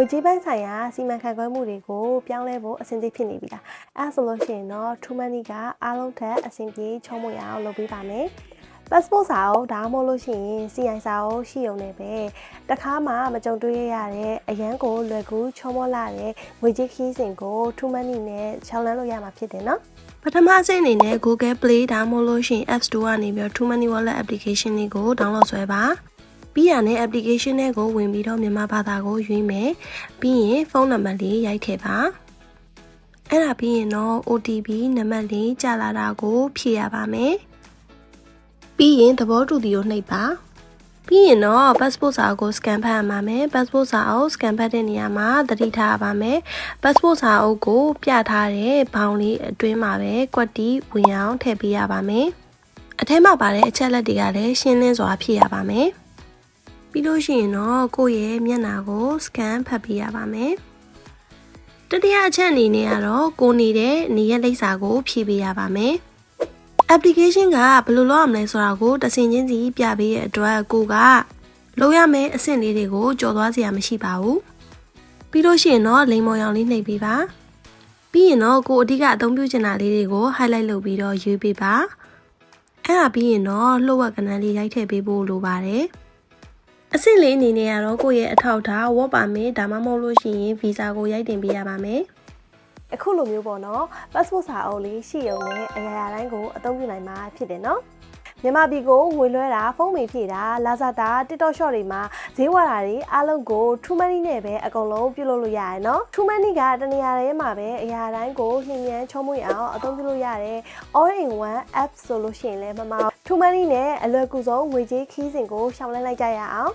ငွေကြေးပိုင်းဆိုင်ရာစီမံခန့်ခွဲမှုတွေကိုပြောင်းလဲဖို့အဆင်သင့်ဖြစ်နေပြီလားအဲဒါဆိုလို့ရှိရင်တော့ True Money ကအားလုံးထက်အဆင်ပြေချောမွေ့အောင်လုပ်ပေးပါမယ် passport စာအုပ်ဒါမှမဟုတ်လို့ရှိရင် CI စာအုပ်ရှိုံနဲ့ပဲတခါမှမကြုံတွေ့ရတဲ့အရန်ကိုလွယ်ကူချောမောလာတဲ့ငွေကြေးခီးစဉ်ကို True Money နဲ့ချောင်းလန်းလို့ရမှာဖြစ်တယ်နော်ပထမအဆင့်အနေနဲ့ Google Play ဒါမှမဟုတ်လို့ရှိရင် App Store ကနေပြီးတော့ True Money Wallet application လေးကို download ဆွဲပါ ပြီးရတဲ့ application တွေကိုဝင်ပြီးတော့မြန်မာဘာသာကိုရွေးမယ်ပြီးရင်ဖုန်းနံပါတ်လေးရိုက်ထည့်ပါအဲ့ဒါပြီးရင်တော့ OTP နံပါတ်လေးကြာလာတာကိုဖြည့်ရပါမယ်ပြီးရင်သဘောတူသည်ကိုနှိပ်ပါပြီးရင်တော့ passport စာအုပ်ကို scan ဖတ်ရမှာမယ် passport စာအုပ် scan ဖတ်တဲ့နေရာမှာသတိထားရပါမယ် passport စာအုပ်ကိုပြထားတဲ့ဘောင်လေးအတွင်းမှာပဲကွက်တီဝင်အောင်ထည့်ပေးရပါမယ်အထက်မှာပါတဲ့အချက်လက်တွေကလည်းရှင်းလင်းစွာဖြည့်ရပါမယ် ပြီးလို့ရှိရင်တော့ကိုယ့်ရဲ့မျက်နှာကို scan ဖတ်ပေးရပါမယ်တတိယအချက်အနေနဲ့ကတော့ကိုနေတဲ့နေရက်လိပ်စာကို ဖြည့်ပေးရပါမယ် application ကဘယ်လိုလုပ်ရမလဲဆိုတာကိုတဆင်ချင်းစီပြပေးရဲ့အတွက်ကိုကလုပ်ရမယ့်အဆင့်လေးတွေကိုကြော်သွားစရာမရှိပါဘူးပြီးလို့ရှိရင်တော့လိမ်မော်ရောင်လေးနှိပ်ပေးပါပြီးရင်တော့ကိုအဓိကအသုံးပြုချင်တာလေးတွေကို highlight လုပ်ပြီးတော့ရွေးပေးပါအဲ့ဒါပြီးရင်တော့လှုပ်ဝက်ကဏ္ဍလေးရိုက်ထည့်ပေးဖို့လိုပါတယ် အဆင့်လေးအနေနဲ့ကတော့ကိုယ့်ရဲ့အထောက်အထား work permit ဒါမှမဟုတ်လို့ရှိရင် visa ကိုရိုက်တင်ပေးရပါမယ်အခုလိုမျိုးပေါ့နော် passport စာအုပ်လေးရှိရုံနဲ့အရာရာတိုင်းကိုအသုံးပြုနိုင်မှာဖြစ်တယ်နော် မြန်မာပြည်ကိုငွေလွှဲတာဖုန်းမေဖြည့်တာ Lazada TikTok Shop တွေမှာဈေးဝယ်တာတွေအားလုံးကို True Money နဲ့ပဲအကုန်လုံးပြုလုပ်လို့ရတယ်နော် True Money ကတနေရာထဲမှာပဲအရာတိုင်းကိုနှင်းမြန်းချုံးမွေအောင်အသုံးပြုလို့ရတယ် All in one app ဆိုလို့ရှိရင်လည်းမမ True Money နဲ့အလွယ်ကူဆုံးငွေကြေးခီးစဉ်ကိုရှောင်လန်းလိုက်ကြရအောင်